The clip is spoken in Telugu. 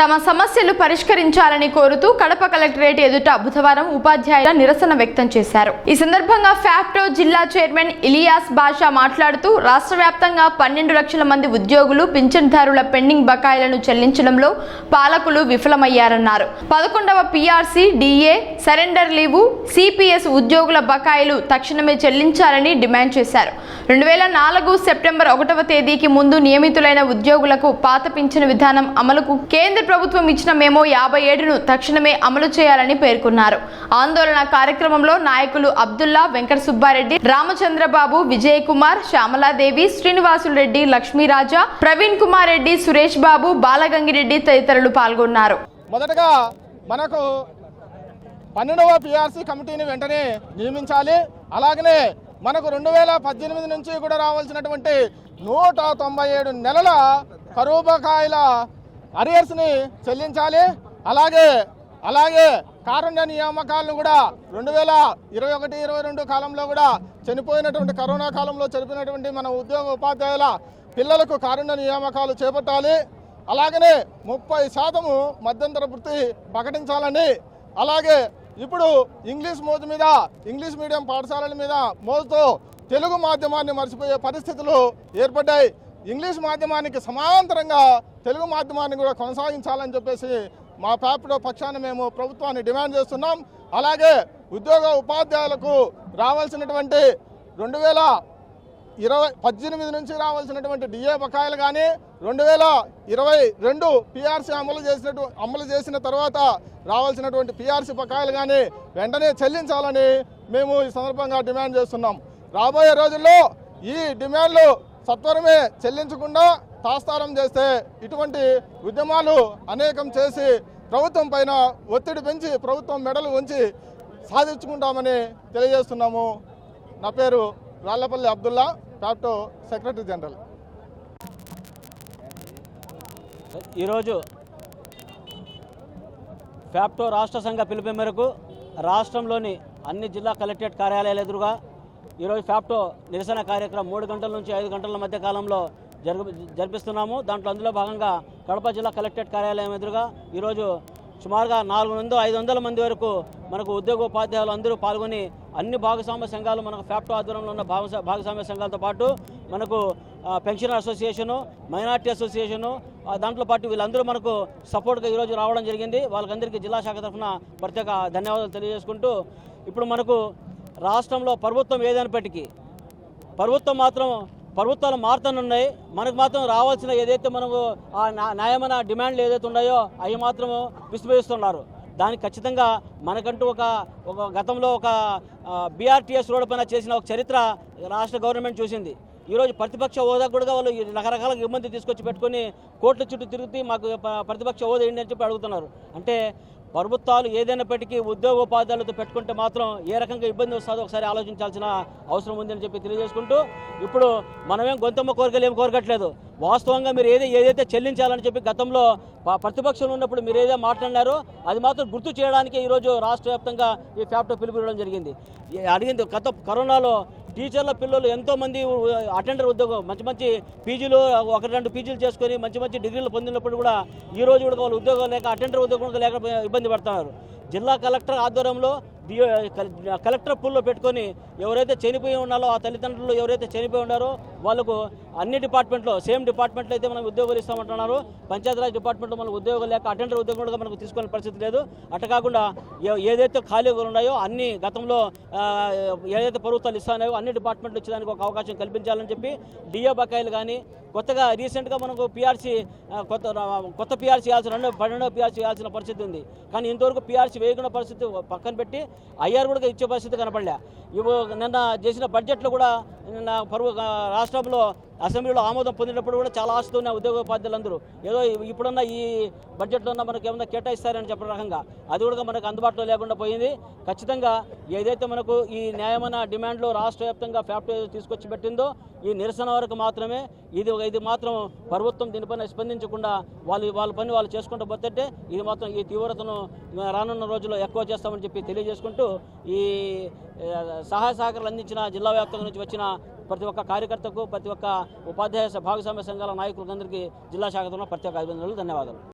తమ సమస్యలు పరిష్కరించాలని కోరుతూ కడప కలెక్టరేట్ ఎదుట బుధవారం ఉపాధ్యాయుల నిరసన వ్యక్తం చేశారు. ఈ సందర్భంగా ఫ్యాప్టో జిల్లా చైర్మన్ ఇలియాస్ బాషా మాట్లాడుతూ రాష్ట్ర వ్యాప్తంగా పన్నెండు లక్షల మంది ఉద్యోగులు పింఛన్దారుల పెండింగ్ బకాయిలను చెల్లించడంలో పాలకులు విఫలమయ్యారన్నారు. పదకొండవ PRC DA surrender leave CPS ఉద్యోగుల బకాయిలు తక్షణమే చెల్లించాలని డిమాండ్ చేశారు. రెండు వేల నాలుగు సెప్టెంబర్ ఒకటవ తేదీకి ముందు నియమితులైన ఉద్యోగులకు పాత పింఛను విధానం అమలుకు కేంద్ర ప్రభుత్వం ఇచ్చిన మేమో యాభై ఏడును తక్షణమే అమలు చేయాలని పేర్కొన్నారు. ఆందోళన కార్యక్రమంలో నాయకులు అబ్దుల్లా వెంకట సుబ్బారెడ్డి రామచంద్రబాబు విజయ్ కుమార్ శ్యామలాదేవి శ్రీనివాసులు రెడ్డి లక్ష్మీరాజా ప్రవీణ్ కుమార్ రెడ్డి సురేష్ బాబు బాలగంగిరెడ్డి తదితరులు పాల్గొన్నారు. మొదటగా మనకు పన్నెండవ పిఆర్సీ కమిటీని వెంటనే నియమించాలి. అలాగనే మనకు రెండు వేల పద్దెనిమిది నుంచి కూడా రావాల్సినటువంటి నూట తొంభై ఏడు నెలల కరువు బకాయిల అరియర్స్ని చెల్లించాలి. అలాగే అలాగే కారుణ్య నియామకాలను కూడా రెండు వేల ఇరవై ఒకటి ఇరవై రెండు కాలంలో కూడా చనిపోయినటువంటి కరోనా కాలంలో చనిపోయినటువంటి మన ఉద్యోగ ఉపాధ్యాయుల పిల్లలకు కారుణ్య నియామకాలు చేపట్టాలి. అలాగనే ముప్పై శాతము మధ్యంతర వృత్తి ప్రకటించాలని అలాగే ఇప్పుడు ఇంగ్లీష్ మోజు మీద ఇంగ్లీష్ మీడియం పాఠశాలల మీద మోజుతో తెలుగు మాధ్యమాన్ని మర్చిపోయే పరిస్థితులు ఏర్పడ్డాయి. ఇంగ్లీష్ మాధ్యమానికి సమాంతరంగా తెలుగు మాధ్యమాన్ని కూడా కొనసాగించాలని చెప్పేసి మా పేపర్ పక్షాన మేము ప్రభుత్వాన్ని డిమాండ్ చేస్తున్నాం. అలాగే ఉద్యోగ ఉపాధ్యాయులకు రావాల్సినటువంటి రెండు వేల ఇరవై పద్దెనిమిది నుంచి రావాల్సినటువంటి డిఏ బకాయిలు కానీ రెండు వేల ఇరవై రెండు పిఆర్సీ అమలు చేసినట్టు అమలు చేసిన తర్వాత రావాల్సినటువంటి పిఆర్సీ బకాయిలు కానీ వెంటనే చెల్లించాలని మేము ఈ సందర్భంగా డిమాండ్ చేస్తున్నాం. రాబోయే రోజుల్లో ఈ డిమాండ్లు సత్వరమే చెల్లించకుండా తాస్తారం చేస్తే ఇటువంటి ఉద్యమాలు అనేకం చేసి ప్రభుత్వం పైన ఒత్తిడి పెంచి ప్రభుత్వం మెడలు ఉంచి సాధించుకుంటామని తెలియజేస్తున్నాము. నా పేరు రాళ్ళపల్లి అబ్దుల్లా టాప్టో సెక్రటరీ జనరల్. ఈరోజు ఫ్యాప్టో రాష్ట్ర సంఘ పిలుపు మేరకు రాష్ట్రంలోని అన్ని జిల్లా కలెక్టరేట్ కార్యాలయాల ఎదురుగా ఈరోజు ఫ్యాప్టో నిరసన కార్యక్రమం మూడు గంటల నుంచి ఐదు గంటల మధ్య కాలంలో జరుగు జరిపిస్తున్నాము. దాంట్లో అందులో భాగంగా కడప జిల్లా కలెక్టరేట్ కార్యాలయం ఎదురుగా ఈరోజు సుమారుగా నాలుగు వందల ఐదు వందల మంది వరకు మనకు ఉద్యోగోపాధ్యాయులు అందరూ పాల్గొని అన్ని భాగస్వామ్య సంఘాలు మనకు ఫ్యాప్టో ఆధ్వర్యంలో ఉన్న భాగ భాగస్వామ్య సంఘాలతో పాటు మనకు పెన్షనర్ అసోసియేషను మైనార్టీ అసోసియేషను దాంట్లో పాటు వీళ్ళందరూ మనకు సపోర్ట్గా ఈరోజు రావడం జరిగింది. వాళ్ళకందరికీ జిల్లా శాఖ తరఫున ప్రత్యేక ధన్యవాదాలు తెలియజేసుకుంటూ ఇప్పుడు మనకు రాష్ట్రంలో ప్రభుత్వం ఏదైనప్పటికీ ప్రభుత్వం మాత్రం ప్రభుత్వాలు మారుతున్నాయి మనకు మాత్రం రావాల్సిన ఏదైతే మనకు ఆ న్యాయమైన డిమాండ్లు ఏదైతే ఉన్నాయో అవి మాత్రం విస్మరిస్తున్నారు. దానికి ఖచ్చితంగా మనకంటూ ఒక ఒక గతంలో ఒక బీఆర్టీఎస్ రోడ్డు పైన చేసిన ఒక చరిత్ర రాష్ట్ర గవర్నమెంట్ చూసింది. ఈరోజు ప్రతిపక్ష హోదా కూడా వాళ్ళు రకరకాల ఇబ్బంది తీసుకొచ్చి పెట్టుకొని కోర్టుల చుట్టూ తిరుగుతూ మాకు ప్రతిపక్ష హోదా ఏంటి అని చెప్పి అడుగుతున్నారు. అంటే ప్రభుత్వాలు ఏదైనప్పటికీ ఉద్యోగోపాధ్యాయులతో పెట్టుకుంటే మాత్రం ఏ రకంగా ఇబ్బంది వస్తుందో ఒకసారి ఆలోచించాల్సిన అవసరం ఉందని చెప్పి తెలియజేసుకుంటూ ఇప్పుడు మనమేం గొంతమ్మ కోరికలు ఏం కోరకట్లేదు వాస్తవంగా మీరు ఏది ఏదైతే చెల్లించాలని చెప్పి గతంలో ప్రతిపక్షంలో ఉన్నప్పుడు మీరు ఏదైతే మాట్లాడినారో అది మాత్రం గుర్తు చేయడానికి ఈరోజు రాష్ట్ర వ్యాప్తంగా ఈ ఫ్యాప్టో పిలుపు ఇవ్వడం జరిగింది అడిగింది గత కరోనాలో టీచర్ల పిల్లలు ఎంతోమంది అటెండర్ ఉద్యోగం మంచి మంచి పీజీలు ఒకటి రెండు పీజీలు చేసుకొని మంచి మంచి డిగ్రీలు పొందినప్పుడు కూడా ఈ రోజు కూడా వాళ్ళు ఉద్యోగం లేక అటెండర్ ఉద్యోగం లేక ఇబ్బంది పడుతున్నారు. జిల్లా కలెక్టర్ ఆధ్వర్యంలో కలెక్టర్ పూల్లో పెట్టుకొని ఎవరైతే చనిపోయి ఉన్నారో ఆ తల్లిదండ్రులు ఎవరైతే చనిపోయి ఉన్నారో వాళ్ళకు అన్ని డిపార్ట్మెంట్లో సేమ్ డిపార్ట్మెంట్లో అయితే మనం ఉద్యోగాలు ఇస్తామంటున్నారు. పంచాయతీరాజ్ డిపార్ట్మెంట్లో మనకు ఉద్యోగాలు లేక అటెండర్ ఉద్యోగంలో మనకు తీసుకునే పరిస్థితి లేదు. అట్ట కాకుండా ఏ- ఏదైతే ఖాళీగా ఉన్నాయో అన్ని గతంలో ఏదైతే ప్రభుత్వాలు ఇస్తానాయో అన్ని డిపార్ట్మెంట్లు ఇచ్చేదానికి ఒక అవకాశం కల్పించాలని చెప్పి డిఏ బకాయిలు కానీ కొత్తగా రీసెంట్గా మనకు పీఆర్సీ కొత్త కొత్త పీఆర్సీ వేయాల్సిన రెండో పన్నెండో పీఆర్సీ వేయాల్సిన పరిస్థితి ఉంది. కానీ ఇంతవరకు పీఆర్సీ వేయకుండా పరిస్థితి పక్కన పెట్టి ఐఆర్ కూడా ఇచ్చే పరిస్థితి కనపడలే. ఇవి నిన్న చేసిన బడ్జెట్లో కూడా నా పరువు రాష్ట్రంలో అసెంబ్లీలో ఆమోదం పొందినప్పుడు కూడా చాలా ఆశతో ఉన్న ఉద్యోగోపాధ్యాయులందరూ ఏదో ఇప్పుడున్న ఈ బడ్జెట్లో ఉన్న మనకు ఏమైనా కేటాయిస్తారని చెప్పిన రకంగా అది కూడా మనకు అందుబాటులో లేకుండా పోయింది. ఖచ్చితంగా ఏదైతే మనకు ఈ న్యాయమైన డిమాండ్లో రాష్ట్ర వ్యాప్తంగా ఫ్యాక్టరీ తీసుకొచ్చి పెట్టిందో ఈ నిరసన వరకు మాత్రమే ఇది ఇది మాత్రం ప్రభుత్వం దీనిపైన స్పందించకుండా వాళ్ళు వాళ్ళ పని వాళ్ళు చేసుకుంటూ పోతుంటే ఇది మాత్రం ఈ తీవ్రతను రానున్న రోజుల్లో ఎక్కువ చేస్తామని చెప్పి తెలియజేసుకుంటూ ఈ సహాయ సహకారాలు అందించిన జిల్లా వ్యాప్తంగా నుంచి వచ్చిన ప్రతి ఒక్క కార్యకర్తకు ప్రతి ఒక్క ఉపాధ్యాయ భాగస్వామ్య సంఘాల నాయకులందరికీ జిల్లా శాఖ తరఫున ప్రత్యేక అభినందనలు ధన్యవాదాలు.